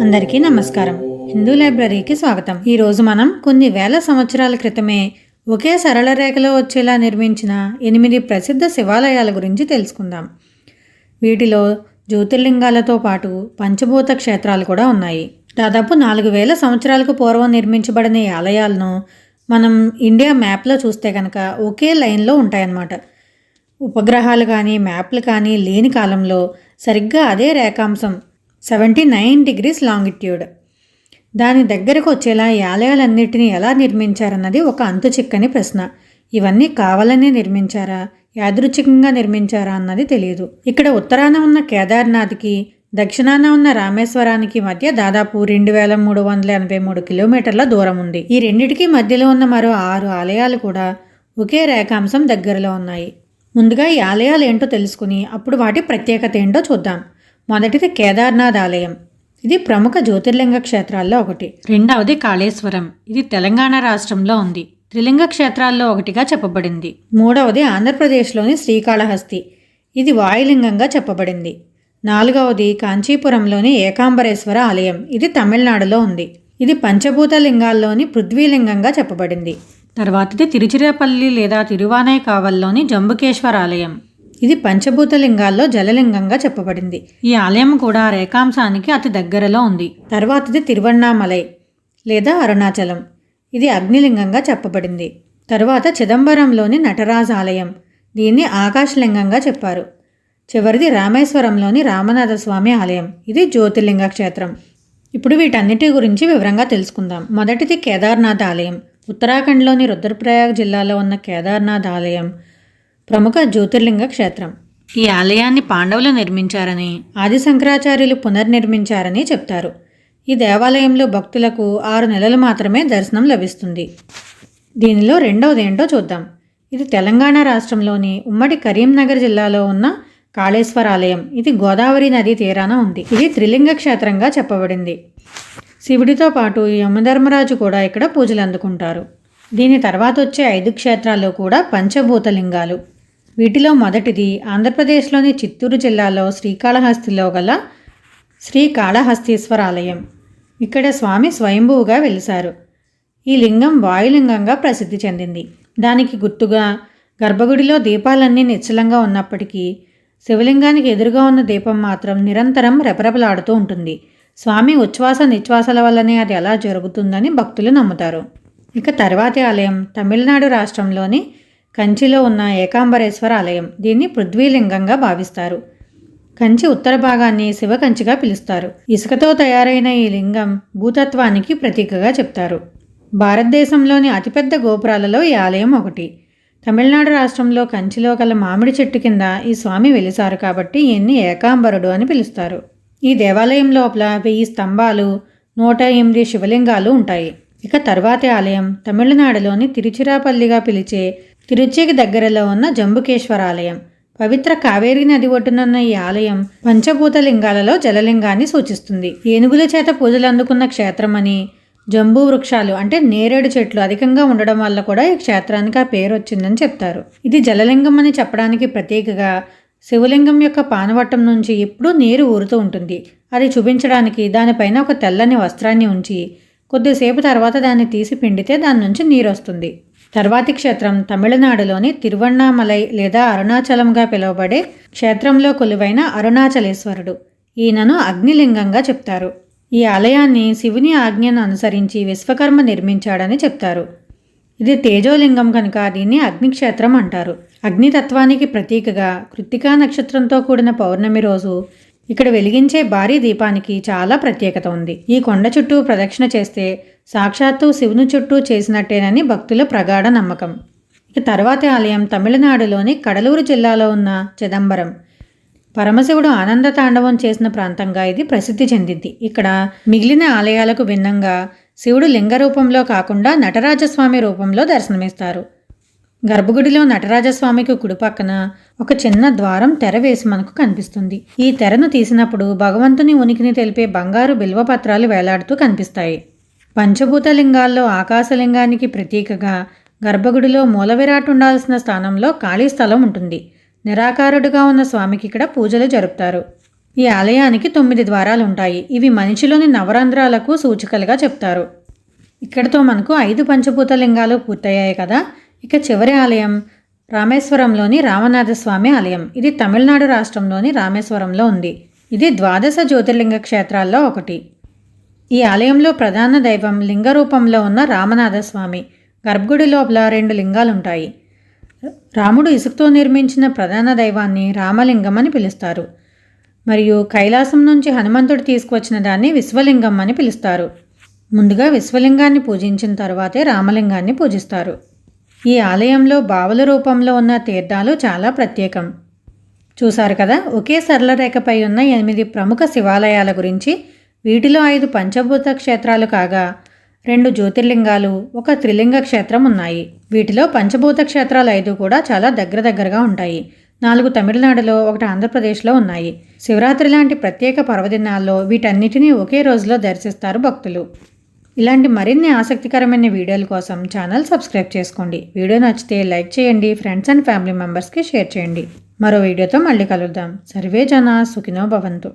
అందరికీ నమస్కారం. హిందూ లైబ్రరీకి స్వాగతం. ఈరోజు మనం కొన్ని వేల సంవత్సరాల క్రితమే ఒకే సరళ రేఖలో వచ్చేలా నిర్మించిన ఎనిమిది ప్రసిద్ధ శివాలయాల గురించి తెలుసుకుందాం. వీటిలో జ్యోతిర్లింగాలతో పాటు పంచభూత క్షేత్రాలు కూడా ఉన్నాయి. దాదాపు నాలుగు వేల సంవత్సరాలకు పూర్వం నిర్మించబడిన ఈ ఆలయాలను మనం ఇండియా మ్యాప్లో చూస్తే కనుక ఒకే లైన్లో ఉంటాయన్నమాట. ఉపగ్రహాలు కానీ మ్యాప్లు కానీ లేని కాలంలో సరిగ్గా అదే రేఖాంశం సెవెంటీ నైన్ డిగ్రీస్ లాంగిట్యూడ్. దాని దగ్గరకు వచ్చేలా ఈ ఆలయాలన్నింటినీ ఎలా నిర్మించారన్నది ఒక అంతు చిక్కని ప్రశ్న. ఇవన్నీ కావాలనే నిర్మించారా? యాదృచ్ఛికంగా నిర్మించారా అన్నది తెలియదు ఇక్కడ ఉత్తరాన ఉన్న కేదార్నాథ్కి దక్షిణాన ఉన్న రామేశ్వరానికి మధ్య దాదాపు రెండు వేల మూడు వందల ఎనభై మూడు కిలోమీటర్ల దూరం ఉంది. ఈ రెండిటికి మధ్యలో ఉన్న మరో ఆరు ఆలయాలు కూడా ఒకే రేఖాంశం దగ్గరలో ఉన్నాయి. ముందుగా ఈ ఆలయాలు ఏంటో తెలుసుకుని అప్పుడు వాటి ప్రత్యేకత ఏంటో చూద్దాం. మొదటిది కేదార్నాథ్ ఆలయం. ఇది ప్రముఖ జ్యోతిర్లింగ క్షేత్రాల్లో ఒకటి. రెండవది కాళేశ్వరం. ఇది తెలంగాణ రాష్ట్రంలో ఉంది. త్రిలింగ క్షేత్రాల్లో ఒకటిగా చెప్పబడింది. మూడవది ఆంధ్రప్రదేశ్లోని శ్రీకాళహస్తి. ఇది వాయులింగంగా చెప్పబడింది. నాలుగవది కాంచీపురంలోని ఏకాంబరేశ్వర ఆలయం. ఇది తమిళనాడులో ఉంది. ఇది పంచభూత లింగాల్లోని పృథ్వీలింగంగా చెప్పబడింది. తర్వాతది తిరుచిరాపల్లి లేదా తిరువానైకావల్లోని జంబుకేశ్వర ఆలయం ఇది పంచభూత లింగాల్లో జలలింగంగా చెప్పబడింది. ఈ ఆలయం కూడా రేఖాంశానికి అతి దగ్గరలో ఉంది. తర్వాతది తిరువన్నామలై లేదా అరుణాచలం. ఇది అగ్నిలింగంగా చెప్పబడింది. తరువాత చిదంబరంలోని నటరాజ ఆలయం దీన్ని ఆకాశలింగంగా చెప్పారు. చివరిది రామేశ్వరంలోని రామనాథస్వామి ఆలయం. ఇది జ్యోతిర్లింగ క్షేత్రం ఇప్పుడు వీటన్నిటి గురించి వివరంగా తెలుసుకుందాం. మొదటిది కేదార్నాథ్ ఆలయం. ఉత్తరాఖండ్లోని రుద్రప్రయాగ్ జిల్లాలో ఉన్న కేదార్నాథ్ ఆలయం ప్రముఖ జ్యోతిర్లింగ క్షేత్రం. ఈ ఆలయాన్ని పాండవులు నిర్మించారని ఆది శంకరాచార్యులు పునర్నిర్మించారని చెప్తారు. ఈ దేవాలయంలో భక్తులకు ఆరు నెలలు మాత్రమే దర్శనం లభిస్తుంది. దీనిలో రెండవది ఏంటో చూద్దాం. ఇది తెలంగాణ రాష్ట్రంలోని ఉమ్మడి కరీంనగర్ జిల్లాలో ఉన్న కాళేశ్వర ఆలయం. ఇది గోదావరి నది తీరాన ఉంది. ఇది త్రిలింగ క్షేత్రంగా చెప్పబడింది. శివుడితో పాటు యమధర్మరాజు కూడా ఇక్కడ పూజలు అందుకుంటారు. దీని తర్వాత వచ్చే ఐదు క్షేత్రాల్లో కూడా పంచభూత లింగాలు వీటిలో మొదటిది ఆంధ్రప్రదేశ్లోని చిత్తూరు జిల్లాలో శ్రీకాళహస్తిలో గల శ్రీకాళహస్తీశ్వర ఆలయం ఇక్కడ స్వామి స్వయంభువుగా వెలిశారు. ఈ లింగం వాయులింగంగా ప్రసిద్ధి చెందింది. దానికి గుర్తుగా గర్భగుడిలో దీపాలన్నీ నిశ్చలంగా ఉన్నప్పటికీ శివలింగానికి ఎదురుగా ఉన్న దీపం మాత్రం నిరంతరం రెపరెపలాడుతూ ఉంటుంది. స్వామి ఉచ్ఛ్వాస నిశ్వాసాల వల్లనే అది అలా జరుగుతుందని భక్తులు నమ్ముతారు. ఇక తర్వాతి ఆలయం తమిళనాడు రాష్ట్రంలోని కంచిలో ఉన్న ఏకాంబరేశ్వర ఆలయం. దీన్ని పృథ్వీలింగంగా భావిస్తారు. కంచి ఉత్తర భాగాన్ని శివకంచిగా పిలుస్తారు. ఇసుకతో తయారైన ఈ లింగం భూతత్వానికి ప్రతీకగా చెప్తారు. భారతదేశంలోని అతిపెద్ద గోపురాలలో ఈ ఆలయం ఒకటి. తమిళనాడు రాష్ట్రంలో కంచిలో గల మామిడి చెట్టు కింద ఈ స్వామి వెలిసారు కాబట్టి ఈయన్ని ఏకాంబరుడు అని పిలుస్తారు. ఈ దేవాలయం లోపల వెయ్యి స్తంభాలు నూట ఎనిమిది శివలింగాలు ఉంటాయి. ఇక తర్వాతి ఆలయం తమిళనాడులోని తిరుచిరాపల్లిగా పిలిచే తిరుచికి దగ్గరలో ఉన్న జంబుకేశ్వర ఆలయం. పవిత్ర కావేరీ నది ఒడ్డునున్న ఈ ఆలయం పంచభూత లింగాలలో జలలింగాన్ని సూచిస్తుంది. ఏనుగుల చేత పూజలు అందుకున్న క్షేత్రమని జంబూ వృక్షాలు అంటే నేరేడు చెట్లు అధికంగా ఉండడం వల్ల కూడా ఈ క్షేత్రానికి ఆ పేరు వచ్చిందని చెప్తారు. ఇది జలలింగం అని చెప్పడానికి ప్రత్యేకగా శివలింగం యొక్క పానవట్టం నుంచి ఎప్పుడూ నీరు ఊరుతూ ఉంటుంది. అది చూపించడానికి దానిపైన ఒక తెల్లని వస్త్రాన్ని ఉంచి కొద్దిసేపు తర్వాత దాన్ని తీసి పిండితే దాని నుంచి నీరు వస్తుంది. తర్వాతి క్షేత్రం తమిళనాడులోని తిరువణ్ణామలై లేదా అరుణాచలంగా పిలువబడే క్షేత్రంలో కొలువైన అరుణాచలేశ్వరుడు. ఈయనను అగ్నిలింగంగా చెప్తారు. ఈ ఆలయాన్ని శివుని ఆజ్ఞను అనుసరించి విశ్వకర్మ నిర్మించాడని చెప్తారు. ఇది తేజోలింగం కనుక దీన్ని అగ్నిక్షేత్రం అంటారు. అగ్నితత్వానికి ప్రతీకగా కృత్తికా నక్షత్రంతో కూడిన పౌర్ణమి రోజు ఇక్కడ వెలిగించే భారీ దీపానికి చాలా ప్రత్యేకత ఉంది. ఈ కొండ చుట్టూ ప్రదక్షిణ చేస్తే సాక్షాత్తు శివుని చుట్టూ చేసినట్టేనని భక్తుల ప్రగాఢ నమ్మకం. ఇక తర్వాతి ఆలయం తమిళనాడులోని కడలూరు జిల్లాలో ఉన్న చిదంబరం. పరమశివుడు ఆనంద తాండవం చేసిన ప్రాంతంగా ఇది ప్రసిద్ధి చెందింది. ఇక్కడ మిగిలిన ఆలయాలకు భిన్నంగా శివుడు లింగ రూపంలో కాకుండా నటరాజస్వామి రూపంలో దర్శనమిస్తారు. గర్భగుడిలో నటరాజస్వామికి కుడిపక్కన ఒక చిన్న ద్వారం తెర వేసి మనకు కనిపిస్తుంది. ఈ తెరను తీసినప్పుడు భగవంతుని ఉనికిని తెలిపే బంగారు బిల్వపత్రాలు వేలాడుతూ కనిపిస్తాయి. పంచభూత లింగాల్లో ఆకాశలింగానికి ప్రతీకగా గర్భగుడిలో మూలవిరాట్ ఉండాల్సిన స్థానంలో ఖాళీ స్థలం ఉంటుంది. నిరాకారుడుగా ఉన్న స్వామికి ఇక్కడ పూజలు జరుపుతారు. ఈ ఆలయానికి తొమ్మిది ద్వారాలు ఉంటాయి ఇవి మనిషిలోని నవరంధ్రాలకు సూచికలుగా చెప్తారు. ఇక్కడతో మనకు ఐదు పంచభూత లింగాలు పూర్తయ్యాయి కదా. ఇక చివరి ఆలయం రామేశ్వరంలోని రామనాథస్వామి ఆలయం. ఇది తమిళనాడు రాష్ట్రంలోని రామేశ్వరంలో ఉంది. ఇది ద్వాదశ జ్యోతిర్లింగ క్షేత్రాల్లో ఒకటి. ఈ ఆలయంలో ప్రధాన దైవం లింగ రూపంలో ఉన్న రామనాథస్వామి. గర్భగుడి లోపల రెండు లింగాలు ఉంటాయి రాముడు ఇసుకతో నిర్మించిన ప్రధాన దైవాన్ని రామలింగం అని పిలుస్తారు. మరియు కైలాసం నుంచి హనుమంతుడు తీసుకువచ్చిన దాన్ని విశ్వలింగం అని పిలుస్తారు. ముందుగా విశ్వలింగాన్ని పూజించిన తర్వాతే రామలింగాన్ని పూజిస్తారు. ఈ ఆలయంలో బావుల రూపంలో ఉన్న తీర్థాలు చాలా ప్రత్యేకం. చూశారు కదా ఒకే సరళ రేఖపై ఉన్న ఎనిమిది ప్రముఖ శివాలయాల గురించి వీటిలో ఐదు పంచభూత క్షేత్రాలు కాగా రెండు జ్యోతిర్లింగాలు ఒక త్రిలింగ క్షేత్రం ఉన్నాయి. వీటిలో పంచభూత క్షేత్రాలు ఐదు కూడా చాలా దగ్గర దగ్గరగా ఉంటాయి. నాలుగు తమిళనాడులో ఒకటి ఆంధ్రప్రదేశ్లో ఉన్నాయి. శివరాత్రి లాంటి ప్రత్యేక పర్వదినాల్లో వీటన్నిటినీ ఒకే రోజులో దర్శిస్తారు భక్తులు. ఇలాంటి మరిన్ని ఆసక్తికరమైన వీడియోల కోసం ఛానల్ సబ్స్క్రైబ్ చేసుకోండి. వీడియో నచ్చితే లైక్ చేయండి ఫ్రెండ్స్ అండ్ ఫ్యామిలీ మెంబర్స్కి షేర్ చేయండి. మరో వీడియోతో మళ్ళీ కలుద్దాం. సర్వే జన సుఖినో భవంతు.